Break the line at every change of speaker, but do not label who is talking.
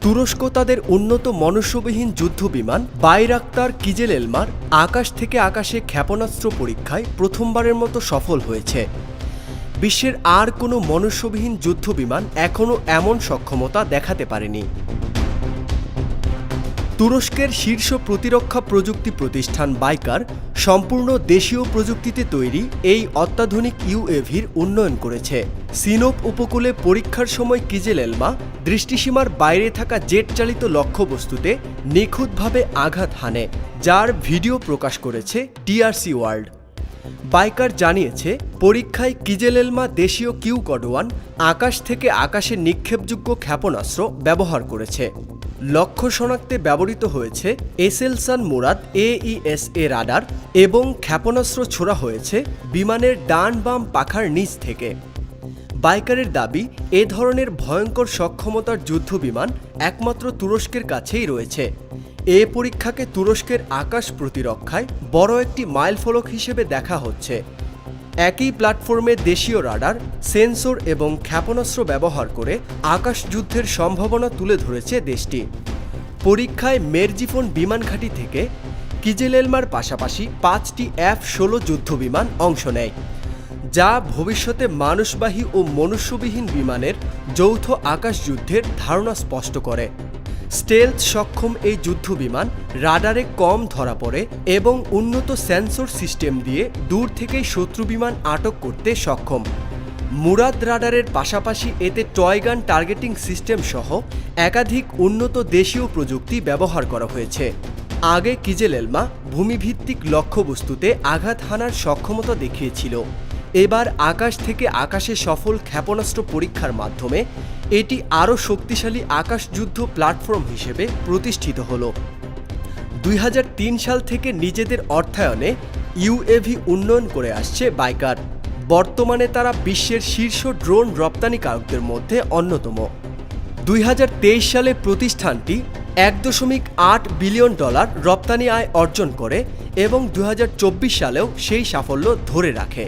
তুরস্ক তাদের উন্নত মনুষ্যবিহীন যুদ্ধবিমান বাইরাক্তার কিজেল এলমার আকাশ থেকে আকাশে ক্ষেপণাস্ত্র পরীক্ষায় প্রথমবারের মতো সফল হয়েছে। বিশ্বের আর কোনো মনুষ্যবিহীন যুদ্ধবিমান এখনও এমন সক্ষমতা দেখাতে পারেনি। তুরস্কের শীর্ষ প্রতিরক্ষা প্রযুক্তি প্রতিষ্ঠান বাইকার সম্পূর্ণ দেশীয় প্রযুক্তিতে তৈরি এই অত্যাধুনিক ইউএভির উন্নয়ন করেছে। সিনোপ উপকূলে পরীক্ষার সময় কিজেল এলমা দৃষ্টিসীমার বাইরে থাকা জেট চালিত লক্ষ্যবস্তুতে নিখুঁতভাবে আঘাত হানে, যার ভিডিও প্রকাশ করেছে টিআরসি ওয়ার্ল্ড। বাইকার জানিয়েছে, পরীক্ষায় কিজেলেলমা দেশীয় কিউ কডওয়ান আকাশ থেকে আকাশে নিক্ষেপযোগ্য ক্ষেপণাস্ত্র ব্যবহার করেছে। লক্ষ্য শনাক্তে ব্যবহৃত হয়েছে এসেলসান মুরাদ এইএসএ রাডার এবং ক্ষেপণাস্ত্র ছোড়া হয়েছে বিমানের ডান বাম পাখার নিচ থেকে। বাইকারের দাবি, এ ধরনের ভয়ঙ্কর সক্ষমতার যুদ্ধবিমান একমাত্র তুরস্কের কাছেই রয়েছে। এ পরীক্ষাকে তুরস্কের আকাশ প্রতিরক্ষায় বড় একটি মাইলফলক হিসেবে দেখা হচ্ছে। একই প্ল্যাটফর্মে দেশীয় রাডার, সেন্সর এবং ক্ষেপণাস্ত্র ব্যবহার করে আকাশ যুদ্ধের সম্ভাবনা তুলে ধরেছে দেশটি। পরীক্ষায় মেরজিফোন বিমান ঘাঁটি থেকে কিজেলেলমার পাশাপাশি পাঁচটি এফ ষোলো যুদ্ধবিমান অংশ নেয়, যা ভবিষ্যতে মানুষবাহী ও মনুষ্যবিহীন বিমানের যৌথ আকাশ যুদ্ধের ধারণা স্পষ্ট করে। স্টেলথ সক্ষম এই যুদ্ধবিমান রাডারে কম ধরা পড়ে এবং উন্নত সেন্সর সিস্টেম দিয়ে দূর থেকেই শত্রু বিমান আটক করতে সক্ষম। মুরাদ রাডারের পাশাপাশি এতে টয়গান টার্গেটিং সিস্টেম সহ একাধিক উন্নত দেশীয় প্রযুক্তি ব্যবহার করা হয়েছে। আগে কিজেলেলমা ভূমিভিত্তিক লক্ষ্যবস্তুতে আঘাত হানার সক্ষমতা দেখিয়েছিল। এবার আকাশ থেকে আকাশে সফল ক্ষেপণাস্ত্র পরীক্ষার মাধ্যমে এটি আরও শক্তিশালী আকাশযুদ্ধ প্ল্যাটফর্ম হিসেবে প্রতিষ্ঠিত হল। দুই হাজার তিন সাল থেকে নিজেদের অর্থায়নে ইউএভি উন্নয়ন করে আসছে বাইকার। বর্তমানে তারা বিশ্বের শীর্ষ ড্রোন রপ্তানিকারকদের মধ্যে অন্যতম। দুই হাজার তেইশ সালে প্রতিষ্ঠানটি এক দশমিক আট বিলিয়ন ডলার রপ্তানি আয় অর্জন করে এবং দুই হাজার চব্বিশ সালেও সেই সাফল্য ধরে রাখে।